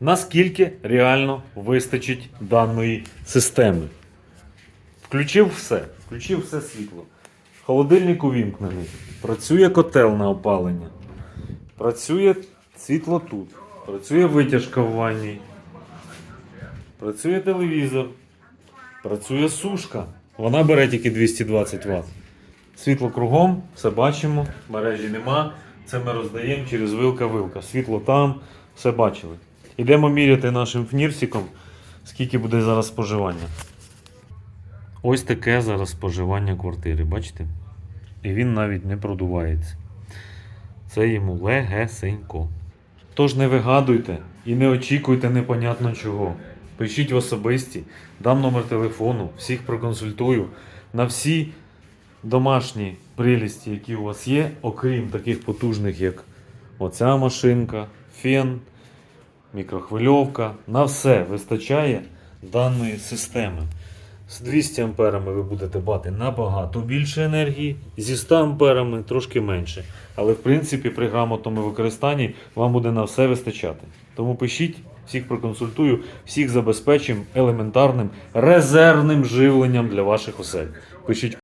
наскільки реально вистачить даної системи. Включив все, включив все світло. Холодильник увімкнений. Працює котел на опалення. Працює світло тут. Працює витяжка в ванні. Працює телевізор. Працює сушка. Вона бере тільки 220 Вт. Світло кругом, все бачимо, мережі нема. Це ми роздаємо через вилка-вилка. Світло там, все бачили. Ідемо міряти нашим фнірсиком, скільки буде зараз споживання. Ось таке зараз споживання квартири, бачите? І він навіть не продувається. Це йому легесенько. Тож не вигадуйте і не очікуйте непонятно чого. Пишіть в особисті, дам номер телефону, всіх проконсультую на всі домашні прелісті, які у вас є, окрім таких потужних, як оця машинка, фен, мікрохвильовка. На все вистачає даної системи. З 200 амперами ви будете бати набагато більше енергії, зі 100 амперами трошки менше. Але в принципі при грамотному використанні вам буде на все вистачати. Тому пишіть, всіх проконсультую, всіх забезпечимо елементарним резервним живленням для ваших осель. Пишіть